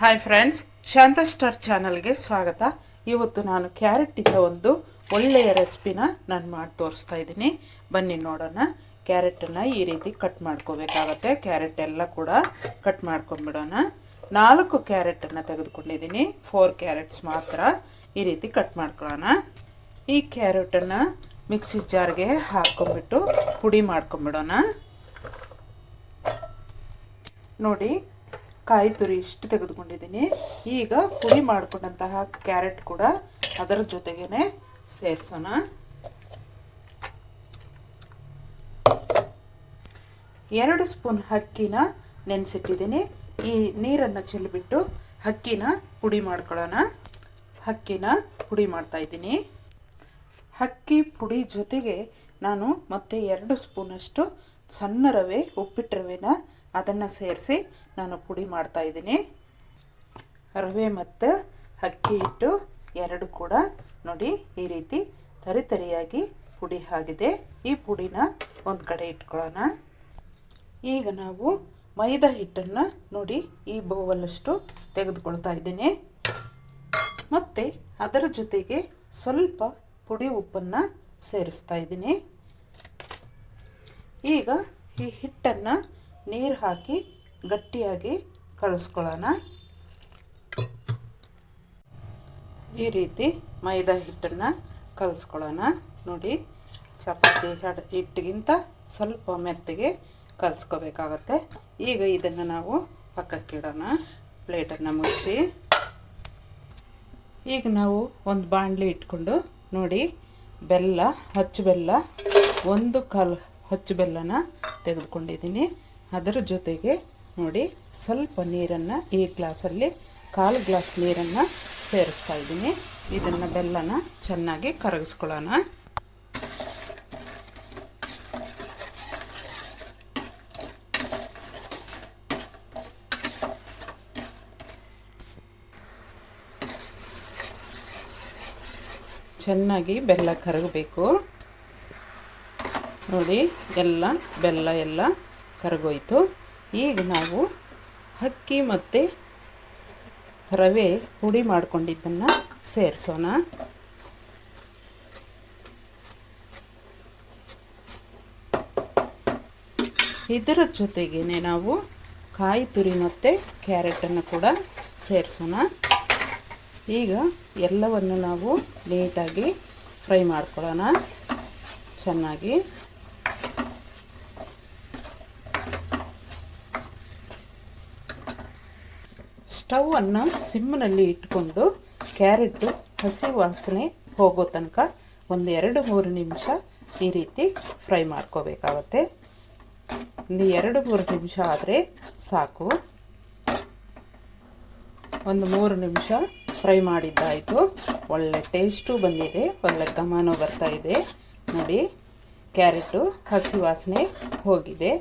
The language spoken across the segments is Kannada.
ಹಾಯ್ ಫ್ರೆಂಡ್ಸ್ ಶಾಂತ ಸ್ಟಾರ್ ಚಾನಲ್ಗೆ ಸ್ವಾಗತ. ಇವತ್ತು ನಾನು ಕ್ಯಾರೆಟ್ ಇಂದ ಒಂದು ಒಳ್ಳೆಯ ರೆಸಿಪಿನ ನಾನು ಮಾಡಿ ತೋರಿಸ್ತಾ ಇದ್ದೀನಿ. ಬನ್ನಿ ನೋಡೋಣ. ಕ್ಯಾರೆಟನ್ನು ಈ ರೀತಿ ಕಟ್ ಮಾಡ್ಕೋಬೇಕಾಗತ್ತೆ. ಕ್ಯಾರೆಟ್ ಎಲ್ಲ ಕೂಡ ಕಟ್ ಮಾಡ್ಕೊಂಡ್ಬಿಡೋಣ. ನಾಲ್ಕು ಕ್ಯಾರೆಟನ್ನು ತೆಗೆದುಕೊಂಡಿದ್ದೀನಿ. ಫೋರ್ ಕ್ಯಾರೆಟ್ಸ್ ಮಾತ್ರ ಈ ರೀತಿ ಕಟ್ ಮಾಡ್ಕೊಳ್ಳೋಣ. ಈ ಕ್ಯಾರೆಟನ್ನು ಮಿಕ್ಸಿ ಜಾರ್ಗೆ ಹಾಕ್ಕೊಂಬಿಟ್ಟು ಪುಡಿ ಮಾಡ್ಕೊಂಬಿಡೋಣ ನೋಡಿ ಕಾಯಿ ತುರಿ ಇಷ್ಟು ತೆಗೆದುಕೊಂಡಿದ್ದೀನಿ. ಈಗ ಪುಡಿ ಮಾಡಿಕೊಂಡಂತಹ ಕ್ಯಾರೆಟ್ ಕೂಡ ಅದರ ಜೊತೆಗೇ ಸೇರಿಸೋಣ. ಎರಡು ಸ್ಪೂನ್ ಅಕ್ಕಿನ ನೆನೆಸಿಟ್ಟಿದ್ದೀನಿ. ಈ ನೀರನ್ನು ಚೆಲ್ಲಿಬಿಟ್ಟು ಅಕ್ಕಿನ ಪುಡಿ ಮಾಡ್ಕೊಳ್ಳೋಣ. ಅಕ್ಕಿನ ಪುಡಿ ಮಾಡ್ತಾ ಇದ್ದೀನಿ. ಅಕ್ಕಿ ಪುಡಿ ಜೊತೆಗೆ ನಾನು ಮತ್ತೆ ಎರಡು ಸ್ಪೂನಷ್ಟು ಸಣ್ಣ ರವೆ, ಉಪ್ಪಿಟ್ಟು ರವೆನ ಅದನ್ನು ಸೇರಿಸಿ ನಾನು ಪುಡಿ ಮಾಡ್ತಾ ಇದ್ದೀನಿ. ರವೆ ಮತ್ತು ಅಕ್ಕಿ ಹಿಟ್ಟು ಎರಡು ಕೂಡ ನೋಡಿ ಈ ರೀತಿ ತರಿ ತರಿಯಾಗಿ ಪುಡಿ ಆಗಿದೆ. ಈ ಪುಡಿನ ಒಂದು ಕಡೆ ಇಟ್ಕೊಳ್ಳೋಣ. ಈಗ ನಾವು ಮೈದಾ ಹಿಟ್ಟನ್ನು ನೋಡಿ ಈ ಬೌವಲ್ಲಷ್ಟು ತೆಗೆದುಕೊಳ್ತಾ ಇದ್ದೀನಿ. ಮತ್ತು ಅದರ ಜೊತೆಗೆ ಸ್ವಲ್ಪ ಪುಡಿ ಉಪ್ಪನ್ನು ಸೇರಿಸ್ತಾ ಇದ್ದೀನಿ. ಈಗ ಈ ಹಿಟ್ಟನ್ನು ನೀರು ಹಾಕಿ ಗಟ್ಟಿಯಾಗಿ ಕಲಸ್ಕೊಳ್ಳೋಣ ಈ ರೀತಿ ಮೈದಾ ಹಿಟ್ಟನ್ನು ಕಲಿಸ್ಕೊಳ್ಳೋಣ ನೋಡಿ, ಚಪಾತಿ ಹಿಟ್ಟಿಗಿಂತ ಸ್ವಲ್ಪ ಮೆತ್ತಗೆ ಕಲಿಸ್ಕೋಬೇಕಾಗತ್ತೆ ಈಗ ಇದನ್ನು ನಾವು ಪಕ್ಕಕ್ಕಿಡೋಣ. ಪ್ಲೇಟನ್ನು ಮುಚ್ಚಿ. ಈಗ ನಾವು ಒಂದು ಬಾಣಲಿ ಇಟ್ಕೊಂಡು, ನೋಡಿ, ಬೆಲ್ಲ, ಹಚ್ಚು ಬೆಲ್ಲ, ಒಂದು ಕಾಲು ಹಚ್ಚು ಬೆಲ್ಲನ ತೆಗೆದುಕೊಂಡಿದ್ದೀನಿ ಅದರ ಜೊತೆಗೆ ನೋಡಿ, ಸ್ವಲ್ಪ ನೀರನ್ನು ಈ ಗ್ಲಾಸಲ್ಲಿ, ಕಾಲು ಗ್ಲಾಸ್ ನೀರನ್ನು ಸೇರಿಸ್ತಾ ಇದ್ದೀನಿ. ಇದನ್ನು ಬೆಲ್ಲನ ಚೆನ್ನಾಗಿ ಕರಗಿಸ್ಕೊಳ್ಳೋಣ. ಚೆನ್ನಾಗಿ ಬೆಲ್ಲ ಕರಗಬೇಕು. ನೋಡಿ, ಎಲ್ಲ, ಬೆಲ್ಲ ಎಲ್ಲ ಕರಗೋಯ್ತು. ಈಗ ನಾವು ಅಕ್ಕಿ ಮತ್ತು ರವೆ ಪುಡಿ ಮಾಡ್ಕೊಂಡಿದ್ದನ್ನು ಸೇರಿಸೋಣ. ಇದರ ಜೊತೆಗೇ ನಾವು ಕಾಯಿ ತುರಿ ಮತ್ತು ಕ್ಯಾರೆಟನ್ನು ಕೂಡ ಸೇರಿಸೋಣ. ಈಗ ಎಲ್ಲವನ್ನು ನಾವು ನೀಟಾಗಿ ಫ್ರೈ ಮಾಡ್ಕೊಳ್ಳೋಣ. ಚೆನ್ನಾಗಿ ಸ್ಟವನ್ನು ಸಿಮ್ನಲ್ಲಿ ಇಟ್ಕೊಂಡು ಕ್ಯಾರೆಟು, ಹಸಿ ವಾಸನೆ ಹೋಗೋ ತನಕ ಒಂದು ಎರಡು ಮೂರು ನಿಮಿಷ ಈ ರೀತಿ ಫ್ರೈ ಮಾಡ್ಕೋಬೇಕಾಗತ್ತೆ. ಒಂದು ಎರಡು ಮೂರು ನಿಮಿಷ ಆದರೆ ಸಾಕು. ಒಂದು ಮೂರು ನಿಮಿಷ ಫ್ರೈ ಮಾಡಿದ್ದಾಯಿತು. ಒಳ್ಳೆ ಟೇಸ್ಟು ಬಂದಿದೆ, ಒಳ್ಳೆ ಘಮನೂ ಬರ್ತಾ ಇದೆ. ನೋಡಿ, ಕ್ಯಾರೆಟು, ಹಸಿ ವಾಸನೆ ಹೋಗಿದೆ.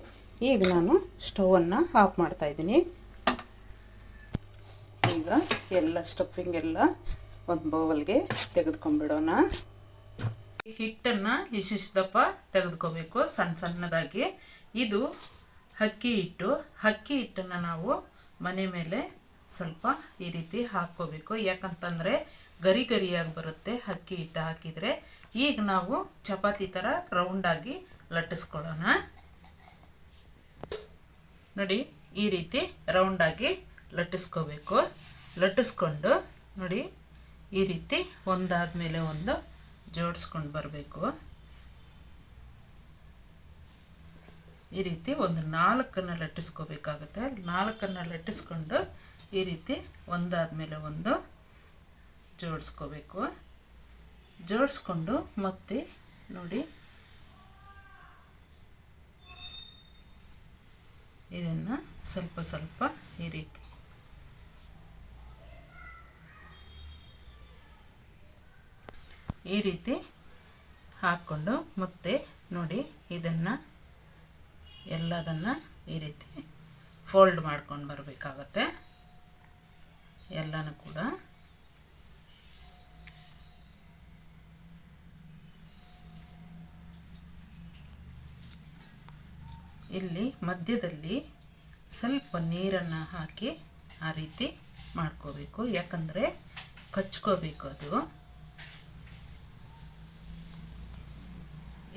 ಈಗ ನಾನು ಸ್ಟವನ್ನು ಆಫ್ ಮಾಡ್ತಾಯಿದ್ದೀನಿ ಈಗ ಎಲ್ಲ ಸ್ಟಫಿಂಗ್ ಎಲ್ಲ ಒಂದು ಬೌಲ್ಗೆ ತೆಗೆದುಕೊಂಡ್ಬಿಡೋಣ. ಹಿಟ್ಟನ್ನು ಇಶಿಷ್ಟಪ್ಪ ತೆಗೆದುಕೋಬೇಕು ಸಣ್ಣ ಸಣ್ಣದಾಗಿ. ಇದು ಅಕ್ಕಿ ಹಿಟ್ಟು. ಅಕ್ಕಿ ಹಿಟ್ಟನ್ನು ನಾವು ಮನೆ ಮೇಲೆ ಸ್ವಲ್ಪ ಈ ರೀತಿ ಹಾಕ್ಕೋಬೇಕು. ಯಾಕಂತಂದರೆ ಗರಿ ಗರಿಯಾಗಿ ಬರುತ್ತೆ ಅಕ್ಕಿ ಹಿಟ್ಟು ಹಾಕಿದರೆ. ಈಗ ನಾವು ಚಪಾತಿ ಥರ ರೌಂಡಾಗಿ ಲಟ್ಟಿಸ್ಕೊಳ್ಳೋಣ. ನೋಡಿ, ಈ ರೀತಿ ರೌಂಡಾಗಿ ಲಟ್ಟಿಸ್ಕೋಬೇಕು. ಲಟ್ಟಿಸ್ಕೊಂಡು ನೋಡಿ, ಈ ರೀತಿ ಒಂದಾದ ಮೇಲೆ ಒಂದು ಜೋಡಿಸ್ಕೊಂಡು ಬರಬೇಕು. ಈ ರೀತಿ ಒಂದು ನಾಲ್ಕನ್ನು ಲಟ್ಟಿಸ್ಕೋಬೇಕಾಗುತ್ತೆ. ನಾಲ್ಕನ್ನು ಲಟ್ಟಿಸ್ಕೊಂಡು ಈ ರೀತಿ ಒಂದಾದ ಮೇಲೆ ಒಂದು ಜೋಡಿಸ್ಕೋಬೇಕು. ಜೋಡಿಸ್ಕೊಂಡು ಮತ್ತೆ ನೋಡಿ, ಇದನ್ನು ಸ್ವಲ್ಪ ಸ್ವಲ್ಪ ಈ ರೀತಿ ಈ ರೀತಿ ಹಾಕ್ಕೊಂಡು ಮತ್ತೆ ನೋಡಿ ಇದನ್ನು ಎಲ್ಲದನ್ನು ಈ ರೀತಿ ಫೋಲ್ಡ್ ಮಾಡ್ಕೊಂಡು ಬರಬೇಕಾಗತ್ತೆ. ಎಲ್ಲನೂ ಕೂಡ ಇಲ್ಲಿ ಮಧ್ಯದಲ್ಲಿ ಸ್ವಲ್ಪ ನೀರನ್ನು ಹಾಕಿ ಆ ರೀತಿ ಮಾಡ್ಕೋಬೇಕು. ಯಾಕಂದರೆ ಕಚ್ಕೋಬೇಕು ಅದು.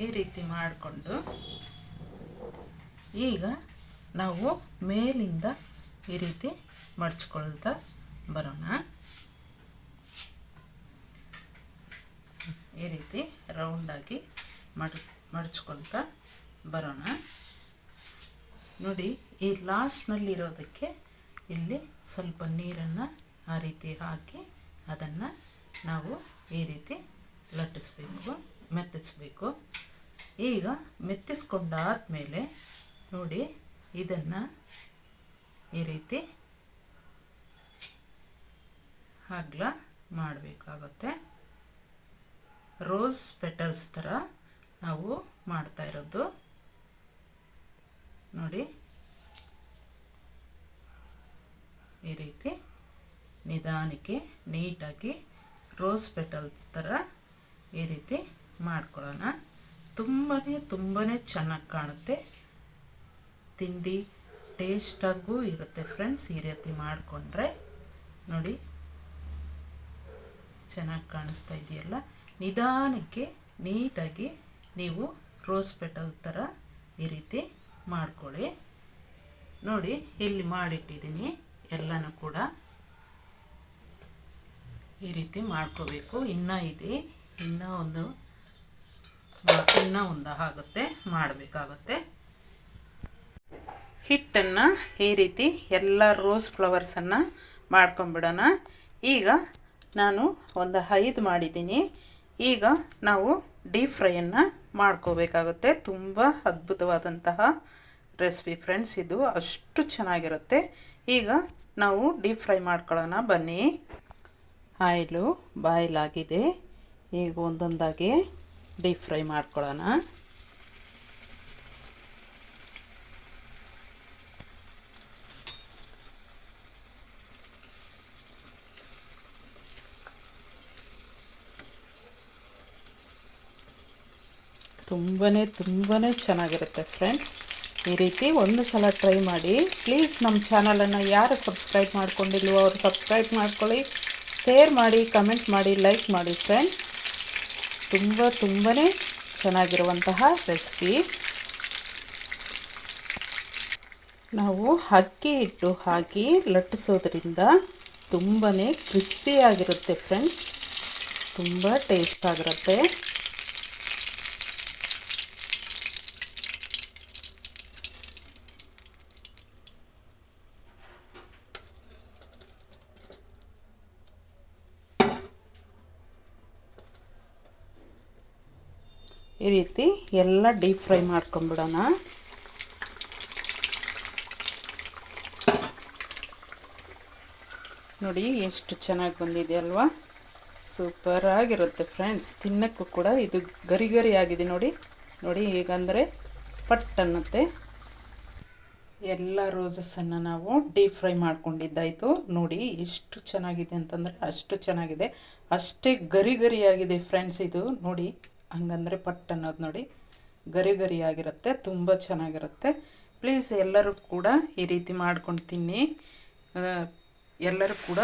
ಈ ರೀತಿ ಮಾಡಿಕೊಂಡು ಈಗ ನಾವು ಮೇಲಿಂದ ಈ ರೀತಿ ಮಡ್ಚ್ಕೊಳ್ತಾ ಬರೋಣ. ಈ ರೀತಿ ರೌಂಡಾಗಿ ಮಡ್, ಮಡ್ಚ್ಕೊಳ್ತಾ ಬರೋಣ. ನೋಡಿ, ಈ ಲಾಸ್ಟ್ನಲ್ಲಿರೋದಕ್ಕೆ ಇಲ್ಲಿ ಸ್ವಲ್ಪ ನೀರನ್ನು ಆ ರೀತಿ ಹಾಕಿ ಅದನ್ನು ನಾವು ಈ ರೀತಿ ಲಟ್ಟಿಸ್ಬೇಕು, ಮೆತ್ತಿಸ್ಬೇಕು. ಈಗ ಮೆತ್ತಿಸ್ಕೊಂಡಾದ್ಮೇಲೆ ನೋಡಿ ಇದನ್ನು ಈ ರೀತಿ ಹಗ್ಲ ಮಾಡಬೇಕಾಗುತ್ತೆ. ರೋಸ್ ಪೆಟಲ್ಸ್ ಥರ ನಾವು ಮಾಡ್ತಾ ಇರೋದು. ನೋಡಿ. ಈ ರೀತಿ ನಿಧಾನಕ್ಕೆ, ನೀಟಾಗಿ ರೋಸ್ ಪೆಟಲ್ಸ್ ಥರ ಈ ರೀತಿ ಮಾಡ್ಕೊಳ್ಳೋಣ. ತುಂಬಾ ತುಂಬಾ ಚೆನ್ನಾಗಿ ಕಾಣುತ್ತೆ. ತಿಂಡಿ ಟೇಸ್ಟಾಗೂ ಇರುತ್ತೆ ಫ್ರೆಂಡ್ಸ್, ಈ ರೀತಿ ಮಾಡಿಕೊಂಡ್ರೆ. ನೋಡಿ, ಚೆನ್ನಾಗಿ ಕಾಣಿಸ್ತಾ ಇದೆಯಲ್ಲ. ನಿಧಾನಕ್ಕೆ, ನೀಟಾಗಿ ನೀವು ರೋಸ್ ಪೆಟಲ್ ಥರ ಈ ರೀತಿ ಮಾಡ್ಕೊಳ್ಳಿ. ನೋಡಿ, ಇಲ್ಲಿ ಮಾಡಿಟ್ಟಿದ್ದೀನಿ ಎಲ್ಲನೂ ಕೂಡ. ಈ ರೀತಿ ಮಾಡ್ಕೋಬೇಕು. ಇನ್ನೂ ಇದೆ, ಇನ್ನೂ ಒಂದು ಇನ್ನೂ ಒಂದು ಆಗುತ್ತೆ ಮಾಡಬೇಕಾಗುತ್ತೆ. ಹಿಟ್ಟನ್ನು ಈ ರೀತಿ ಎಲ್ಲ ರೋಸ್ ಫ್ಲವರ್ಸನ್ನು ಮಾಡ್ಕೊಂಬಿಡೋಣ. ಈಗ ನಾನು ಒಂದು ಐದು ಮಾಡಿದ್ದೀನಿ. ಈಗ ನಾವು ಡೀಪ್ ಫ್ರೈಯನ್ನು ಮಾಡ್ಕೋಬೇಕಾಗುತ್ತೆ. ತುಂಬ ಅದ್ಭುತವಾದಂತಹ ರೆಸಿಪಿ ಫ್ರೆಂಡ್ಸ್, ಇದು ಅಷ್ಟು ಚೆನ್ನಾಗಿರುತ್ತೆ. ಈಗ ನಾವು ಡೀಪ್ ಫ್ರೈ ಮಾಡ್ಕೊಳ್ಳೋಣ, ಬನ್ನಿ. ಆಯಿಲು ಬಾಯ್ಲ್ ಆಗಿದೆ ಈಗ ಒಂದೊಂದಾಗಿ ಡೀಪ್ ಫ್ರೈ ಮಾಡ್ಕೊಳ್ಳೋಣ. ತುಂಬಾ ತುಂಬಾ ಚೆನ್ನಾಗಿರುತ್ತೆ ಫ್ರೆಂಡ್ಸ್. ಈ ರೀತಿ ಒಂದು ಸಲ ಟ್ರೈ ಮಾಡಿ. ಪ್ಲೀಸ್ ನಮ್ಮ ಚಾನಲನ್ನು ಯಾರು ಸಬ್ಸ್ಕ್ರೈಬ್ ಮಾಡ್ಕೊಂಡಿಲ್ವೋ ಅವರು ಸಬ್ಸ್ಕ್ರೈಬ್ ಮಾಡ್ಕೊಳ್ಳಿ. ಶೇರ್ ಮಾಡಿ, ಕಮೆಂಟ್ ಮಾಡಿ, ಲೈಕ್ ಮಾಡಿ ಫ್ರೆಂಡ್ಸ್. ತುಂಬ ತುಂಬಾ ಚೆನ್ನಾಗಿರುವಂತಹ ರೆಸಿಪಿ ನಾವು ಅಕ್ಕಿ ಹಿಟ್ಟು ಹಾಕಿ ಲಟ್ಟಿಸೋದ್ರಿಂದ ತುಂಬಾ ಕ್ರಿಸ್ಪಿಯಾಗಿರುತ್ತೆ ಫ್ರೆಂಡ್ಸ್ ತುಂಬ ಟೇಸ್ಟ್ ಆಗಿರುತ್ತೆ. ಈ ರೀತಿ ಎಲ್ಲ ಡೀಪ್ ಫ್ರೈ ಮಾಡ್ಕೊಂಬಿಡೋಣ. ನೋಡಿ ಎಷ್ಟು ಚೆನ್ನಾಗಿ ಬಂದಿದೆ ಅಲ್ವಾ? ಸೂಪರ್ ಆಗಿರುತ್ತೆ ಫ್ರೆಂಡ್ಸ್. ತಿನ್ನೋಕ್ಕೂ ಕೂಡ ಇದು ಗರಿ ಗರಿ ಆಗಿದೆ ನೋಡಿ. ನೋಡಿ ಹೇಗಂದರೆ ಪಟ್ ಅನ್ನತ್ತೆ. ಎಲ್ಲ ರೋಸಸ್ಸನ್ನು ನಾವು ಡೀಪ್ ಫ್ರೈ ಮಾಡ್ಕೊಂಡಿದ್ದಾಯಿತು. ನೋಡಿ ಎಷ್ಟು ಚೆನ್ನಾಗಿದೆ ಅಂತಂದರೆ ಅಷ್ಟು ಚೆನ್ನಾಗಿದೆ. ಅಷ್ಟೇ ಗರಿ ಗರಿಯಾಗಿದೆ ಫ್ರೆಂಡ್ಸ್ ಇದು. ನೋಡಿ ಹಂಗಂದರೆ ಪಟ್ ಅನ್ನೋದು ನೋಡಿ. ಗರಿ ಗರಿಯಾಗಿರುತ್ತೆ, ತುಂಬ ಚೆನ್ನಾಗಿರುತ್ತೆ. ಪ್ಲೀಸ್ ಎಲ್ಲರೂ ಕೂಡ ಈ ರೀತಿ ಮಾಡ್ಕೊಂಡು ತಿನ್ನಿ. ಎಲ್ಲರೂ ಕೂಡ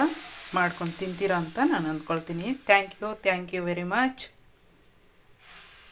ಮಾಡ್ಕೊಂಡು ತಿಂತೀರಾ ಅಂತ ನಾನು ಅಂದ್ಕೊಳ್ತೀನಿ. Thank you thank you very much